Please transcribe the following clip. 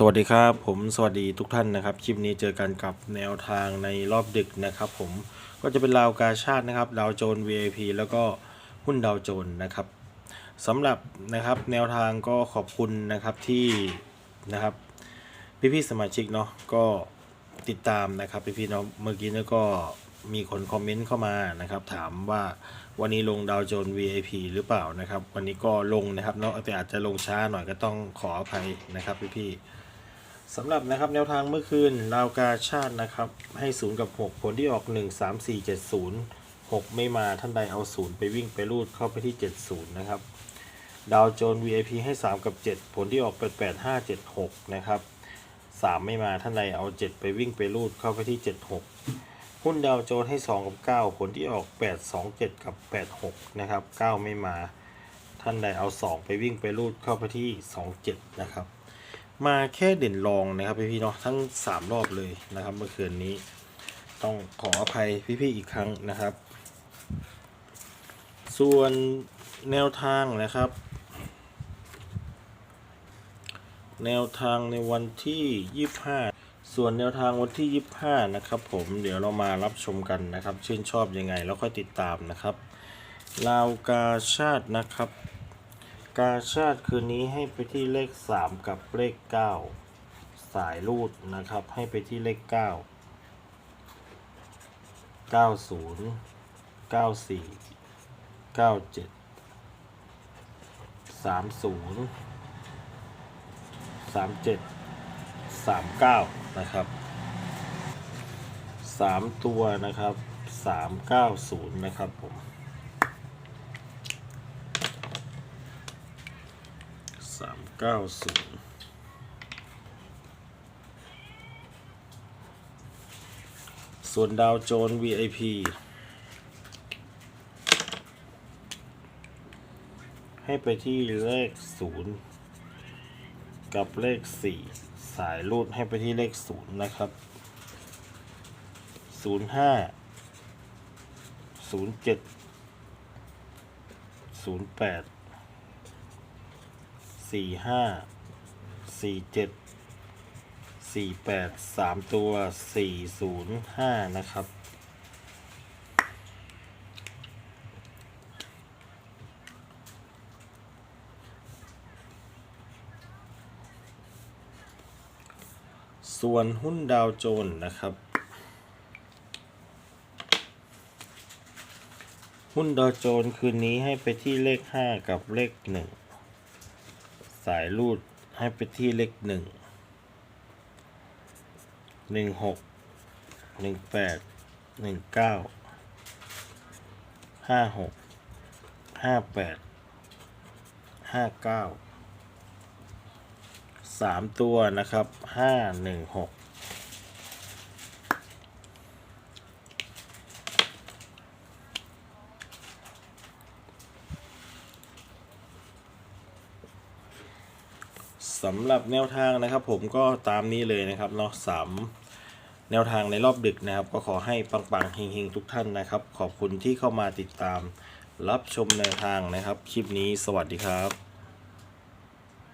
สวัสดีครับผมสวัสดีทุกท่านนะครับคลิปนี้เจอกันกับแนวทางในรอบดึกนะครับผมก็จะเป็นราวกาชาตินะครับดาวโจน VIP แล้วก็หุ้นดาวโจนนะครับสำหรับนะครับแนวทางก็ขอบคุณนะครับที่นะครับพี่ๆสมาชิกเนาะก็ติดตามนะครับพี่ๆเนาะเมื่อกี้เนี่ยก็มีคนคอมเมนต์เข้ามานะครับถามว่าวันนี้ลงดาวโจน VIP หรือเปล่านะครับ วันนี้ก็ลงนะครับเนาะแต่อาจจะลงช้าหน่อยก็ต้องขออภัยนะครับพี่ๆ สำหรับนะครับแนวทางเมื่อคืนราวกาชาตินะครับ ให้0กับ 6 ผลที่ออก 1 3 4 7 0 6 ไม่มาท่านใดเอา0ไปวิ่งไปรูดเข้าไปที่ 70 นะครับ ดาวโจน VIP ให้ 3 กับ 7 ผลที่ออก8 8 5 7 6 นะครับ 3 ไม่มาท่านใดเอา 7 ไปวิ่งไปรูดเข้าไปที่ 76 หุ้นดาวโจนให้ 2 กับ 9 ผลที่ออก 8 2 7 กับ 86 นะครับ 9 ไม่มา ท่านใดเอา 2 ไปวิ่งไปรูดเข้าไปที่ 27 นะครับ มาแค่เด่นรองนะครับพี่ๆเนาะทั้ง 3 รอบเลยนะครับ เมื่อคืนนี้ ต้องขออภัยพี่ๆอีกครั้งนะครับ ส่วนแนวทางนะครับ แนวทางในวันที่ 25 ส่วนแนวทางวันที่ 25 นะครับผมเดี๋ยวเรามารับชมกันนะครับ ชื่นชอบยังไงแล้วค่อยติดตามนะครับลาวกาชาตินะครับ กาชาติคืนนี้ให้ไปที่เลข 3 กับเลข 9 สายรูดนะครับ ให้ไปที่เลข 9 90 94 97 30 37 39 นะครับ 3 ตัวนะครับ 390 นะครับผม สาม เก้าศูนย์ส่วนดาวโจน VIP ให้ไปที่เลขศูนย์กับเลขสี่สายรูดให้ไปที่เลขศูนย์นะครับศูนย์ห้าศูนย์เจ็ดศูนย์แปด สี่ห้าสี่เจ็ดสี่แปดสามตัวสี่ศูนย์ห้านะครับ ส่วนหุ้นดาวโจน์นะครับหุ้นดาวโจน์คืนนี้ให้ไปที่เลขห้ากับเลขหนึ่ง สายรูดให้ไปที่เลขหนึ่งหนึ่งหกหนึ่งแปดหนึ่งเก้าห้าหกห้าแปดห้าเก้าสามตัวนะครับห้าหนึ่งหก สำหรับแนวทางนะครับ ผมก็ตามนี้เลยนะครับเนาะสามแนวทางในรอบดึกนะครับ ก็ขอให้ปังๆเฮงๆทุกท่านนะครับ ขอบคุณที่เข้ามาติดตามรับชมแนวทางนะครับ คลิปนี้สวัสดีครับ